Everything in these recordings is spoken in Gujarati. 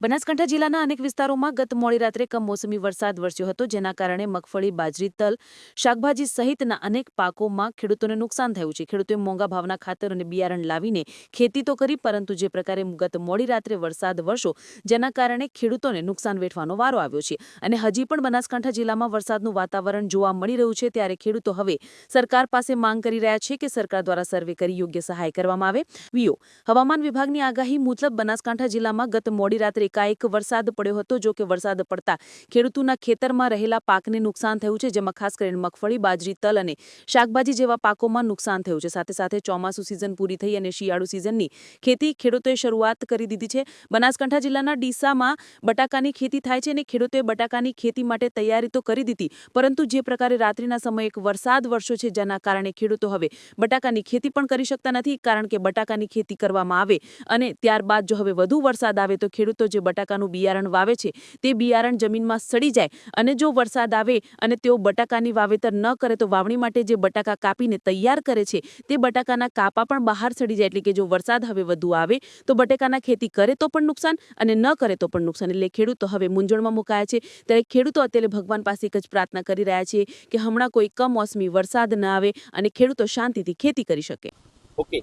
બનાસકાંઠા જિલ્લાના અનેક વિસ્તારોમાં ગત મોડી રાત્રે કમોસમી વરસાદ વરસ્યો હતો, જેના કારણે મગફળી, બાજરી, તલ, શાકભાજી સહિતના અનેક પાકોમાં ખેડૂતોને નુકસાન થયું છે. ખેડૂતોએ મોંઘા ભાવના ખાતર અને બિયારણ લાવીને ખેતી તો કરી, પરંતુ જે પ્રકારે ગત મોડી રાત્રે વરસાદ વરસ્યો, જેના કારણે ખેડૂતોને નુકસાન વેઠવાનો વારો આવ્યો છે. અને હજી પણ બનાસકાંઠા જિલ્લામાં વરસાદનું વાતાવરણ જોવા મળી રહ્યું છે, ત્યારે ખેડૂતો હવે સરકાર પાસે માંગ કરી રહ્યા છે કે સરકાર દ્વારા સર્વે કરી યોગ્ય સહાય કરવામાં આવે. વીઓ, હવામાન વિભાગની આગાહી મુજબ બનાસકાંઠા જિલ્લામાં ગત મોડી રાત્રે એકાએક વરસાદ પડ્યો હતો, જો કે વરસાદ પડતા ખેડૂતોના ખેતરમાં રહેલા પાકને નુકસાન થયું છે, જેમાં ખાસ કરીને મગફળી, બાજરી, તલ અને શાકભાજી જેવા પાકોમાં નુકસાન થયું છે. સાથે સાથે ચોમાસુ સિઝન પૂરી થઈ અને શિયાળુ સિઝનની ખેતી ખેડૂતોએ શરૂઆત કરી દીધી છે. બનાસકાંઠા જિલ્લાના ડીસામાં બટાકાની ખેતી થાય છે અને ખેડૂતોએ બટાકાની ખેતી માટે તૈયારી તો કરી દીધી, પરંતુ જે પ્રકારે રાત્રિના સમયે એક વરસાદ વરસ્યો છે, જેના કારણે ખેડૂતો હવે બટાકાની ખેતી પણ કરી શકતા નથી, કારણ કે બટાકાની ખેતી કરવામાં આવે અને ત્યારબાદ જો હવે વધુ વરસાદ આવે તો ખેડૂતો જે બટાકાનું બિયારણ વાવે છે તે બિયારણ જમીનમાં સડી જાય અને જો વરસાદ આવે અને તેઓ બટાકાની વાવેતર ન કરે તો વાવણી માટે જે બટાકા કાપીને તૈયાર કરે છે તે બટાકાના કાપા પણ બહાર સડી જાય એટલે કે જો વરસાદ હવે વધુ આવે તો બટાકાના ખેતી કરે તો પણ નુકસાન અને ન કરે તો પણ નુકસાન. એટલે ખેડૂતો હવે મૂંઝવણમાં મુકાયા છે. ત્યારે ખેડૂતો અત્યારે ભગવાન પાસે એક જ પ્રાર્થના કરી રહ્યા છે કે હમણાં કોઈ કમોસમી વરસાદ ન આવે અને ખેડૂતો શાંતિથી ખેતી કરી શકે. ઓકે.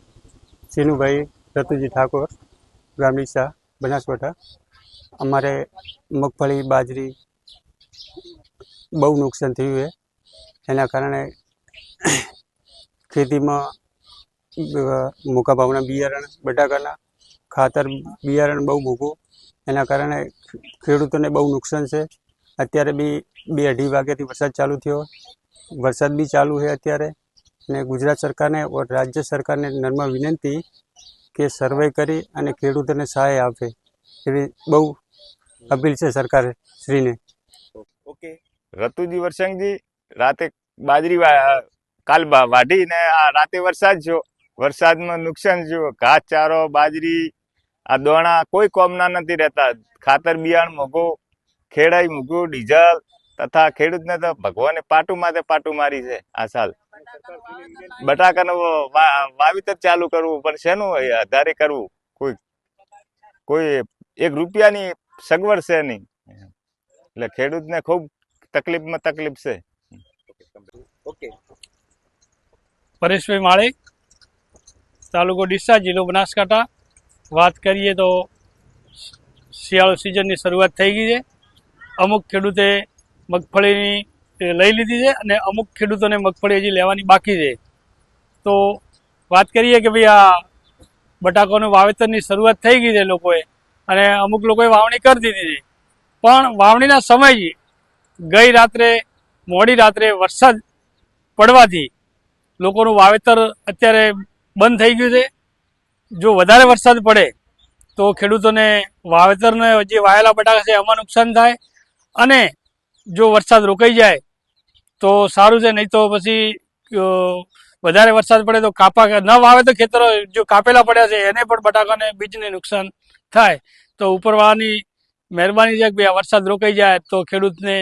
સિનુભાઈ રતુજી ઠાકોર ગામ શાહ બનાસકાંઠા. અમારે મગફળી, બાજરી બહુ નુકસાન થયું છે. એના કારણે ખેતીમાં મોકા ભાવના બિયારણ, બટાકાના ખાતર બિયારણ બહુ મોંઘું. એના કારણે ખેડૂતોને બહુ નુકસાન છે. અત્યારે બી બે અઢી વાગ્યાથી વરસાદ ચાલુ થયો. વરસાદ બી ચાલુ છે અત્યારે. ને ગુજરાત સરકારને રાજ્ય સરકારને નર્મ વિનંતી કે સર્વે કરી અને ખેડૂતોને સહાય આપે. એવી બહુ અપીલ છે સરકાર શ્રીને. ઓકે. રતુજી વરસંગજી રાતે બાજરી કાલ બા- વાઢી ને આ રાતે વરસાદ થયો. વરસાદમાં નુકસાન જો ઘાસ ચારો બાજરી, આ દોણા કોઈ કોમના નથી રહેતા. ખાતર બિયારણ મોઘું ખેડાઈ મોઘું ડીઝલ તથા ખેડૂતને તો ભગવાને પાટું માથે પાટું મારી છે આ સાલ. બટાકાનું વા- વાવેતર ચાલુ કરવું પણ શેનું આધારે કરવું? કોઈ કોઈ એક રૂપિયાની સગવડ છે નહીં. એટલે ખેડૂતને ખૂબ તકલીફમાં તકલીફ છે. ઓકે. પરેશભાઈ માળેક તાલુકો ડીસા જિલ્લો બનાસકાંઠા. વાત કરીએ તો શિયાળો સિઝનની શરૂઆત થઈ ગઈ છે. અમુક ખેડૂતે મગફળીની લઈ લીધી છે અને અમુક ખેડૂતોને મગફળી હજી લેવાની બાકી છે. તો વાત કરીએ કે ભાઈ આ બટાકાનું વાવેતરની શરૂઆત થઈ ગઈ છે લોકોએ. અને અમુક લોકોએ વાવણી કરી દીધી પણ વાવણીના સમય ગઈ રાત્રે, મોડી રાત્રે વરસાદ પડવાથી લોકોનું વાવેતર અત્યારે બંધ થઈ ગયું છે. જો વધારે વરસાદ પડે તો ખેડૂતોને વાવેતરને જે વાયેલા બટાકા છે એમાં નુકસાન થાય અને જો વરસાદ રોકાઈ જાય તો સારું છે, નહીં તો પછી વધારે વરસાદ પડે તો કાપા ન વાવે તો ખેતરો જો કાપેલા પડ્યા છે, એને પણ બટાકાને બીજને નુકસાન થાય, તો ઉપરવાળાની મહેરબાની છે કે વરસાદ રોકાઈ જાય, તો ખેડૂતને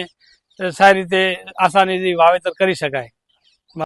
સારી રીતે આસાનીથી વાવેતર કરી શકાય.